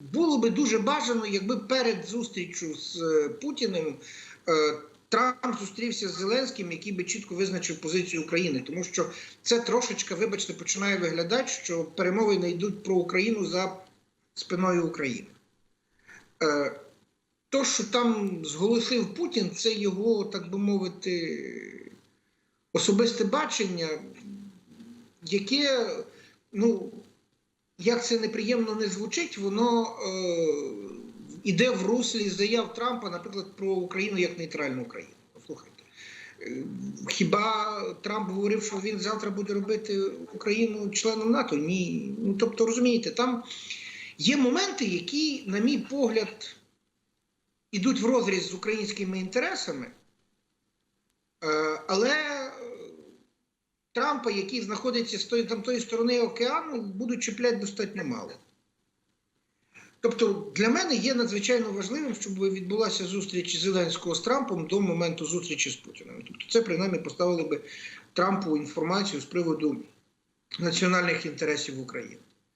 було би дуже бажано, якби перед зустрічю з е, Путіним е, Трамп зустрівся з Зеленським, який би чітко визначив позицію України, тому що це трошечки, вибачте, починає виглядати, що перемовини йдуть про Україну за спиною України. Е, то, що там зголосив Путін, це його, так би мовити, особисте бачення, яке, ну, як це неприємно не звучить, воно е, в руслі заяв Трампа, наприклад, про Україну як нейтральну країну. Послухайте. Е, Хіба Трамп говорив, що він завтра буде робити Україну членом НАТО? Ні. Ну, тобто, розумієте, там є моменти, які, на мій погляд, ідуть в розріз з українськими інтересами, е, але Трампа, який знаходиться з тої, там, тої сторони океану, будуть чіпляти достатньо мало. Тобто для мене є надзвичайно важливим, щоб відбулася зустріч Зеленського з Трампом до моменту зустрічі з Путіним. Тобто це принаймні поставило би Трампу інформацію з приводу національних інтересів України.